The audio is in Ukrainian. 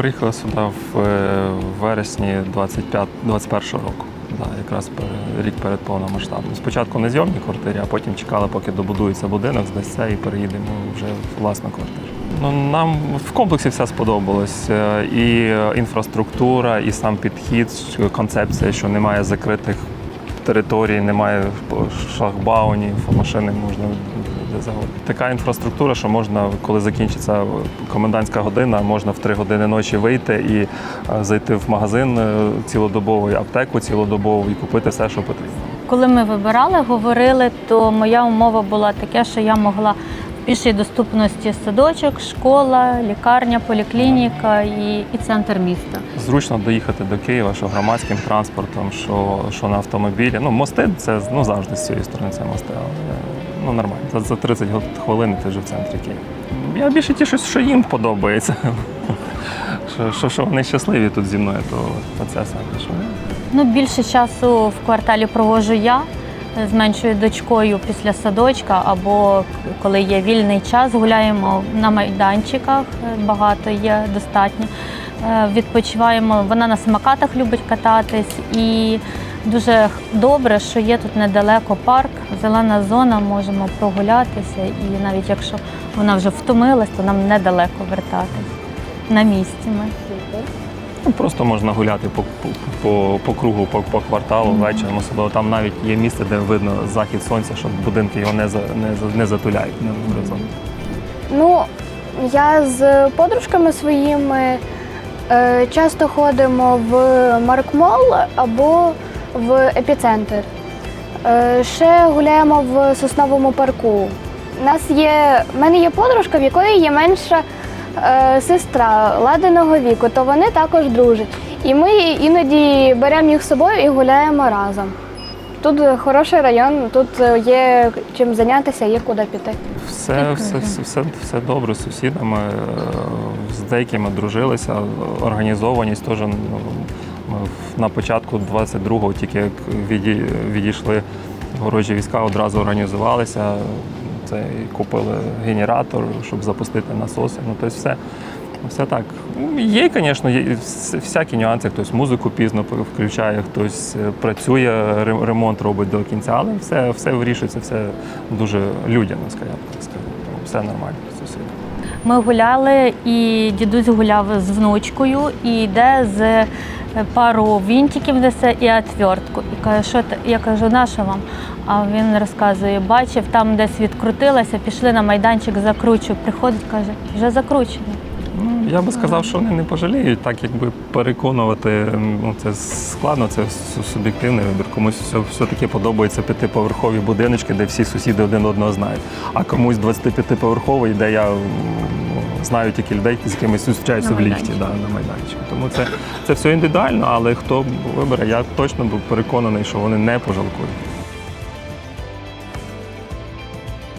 приїхали сюди в е, вересні 25, 21 року. Да, якраз рік перед повномасштабним. Спочатку на зйомній квартирі, а потім чекали, поки добудується будинок, здасться і переїдемо вже в власну квартиру. Ну, нам в комплексі все сподобалось. Е, І інфраструктура, і сам підхід, концепція, що немає закритих територій, немає шлагбаунів, машини можна де завгодно. Така інфраструктура, що можна, коли закінчиться комендантська година, можна в три години ночі вийти і е, зайти в магазин е, цілодобовий, аптеку цілодобову і купити все, що потрібно. Коли ми вибирали, говорили, то моя умова була така, що я могла в пішій доступності садочок, школа, лікарня, поліклініка і, і центр міста. Зручно доїхати до Києва, що громадським транспортом, що, що на автомобілі. Ну, мости це ну, завжди з цієї сторони це мости, але ну, нормально. За, за 30 хвилин ти вже в центрі Києва. Я більше тішусь, що їм подобається. Що, що, що вони щасливі тут зі мною, то це саме. Що... Ну, більше часу в кварталі проводжу я з меншою дочкою після садочка, або коли є вільний час, гуляємо на майданчиках, е, багато є достатньо. Е, Відпочиваємо. Вона на самокатах любить кататись, і дуже добре, що є тут недалеко парк, зелена зона, можемо прогулятися. І навіть якщо вона вже втомилась, то нам недалеко вертатись. На місці ми. Ну, просто можна гуляти по, по, по, по кругу, по, по кварталу вечором. Особливо там навіть є місце, де видно захід сонця, щоб будинки його не, за, не, не затуляють на горизонт. Ну, я з подружками своїми е, часто ходимо в Маркмол або в епіцентр. Е, ще гуляємо в сосновому парку. У нас є, в мене є подружка, в якої є менша е, сестра ладеного віку, то вони також дружать. І ми іноді беремо їх з собою і гуляємо разом. Тут хороший район, тут є чим зайнятися, є куди піти. Все, все, все, все, добре з сусідами. е, З деякими дружилися. Організованість теж ну, на початку 22-го, тільки як віді- відійшли ворожі війська, одразу організувалися. Це і купили генератор, щоб запустити насоси. Ну, тобто все. Все так. Є, звісно, всякі нюанси. Хтось музику пізно включає, хтось е, працює, ремонт робить до кінця, але все, все вирішується, все дуже людяно, скажімо так. Все нормально сусідами. Ми гуляли, і дідусь гуляв з внучкою і йде з е, пару вінтиків несе і отвертку. І каже, що ти? Я кажу, на що вам? А він розказує, бачив, там десь відкрутилася, пішли на майданчик, закручую. Приходить, каже, вже закручено. Ну, я би сказав, що вони не пожаліють, так якби переконувати, ну це складно, це суб'єктивний вибір. Комусь все, все-таки подобається п'ятиповерхові будиночки, де всі сусіди один одного знають. А комусь 25-поверховий, де я знаю тільки людей, з якими зустрічаюся в ліфті да, на майданчику. Тому це, це все індивідуально, але хто вибере, я точно був переконаний, що вони не пожалкують.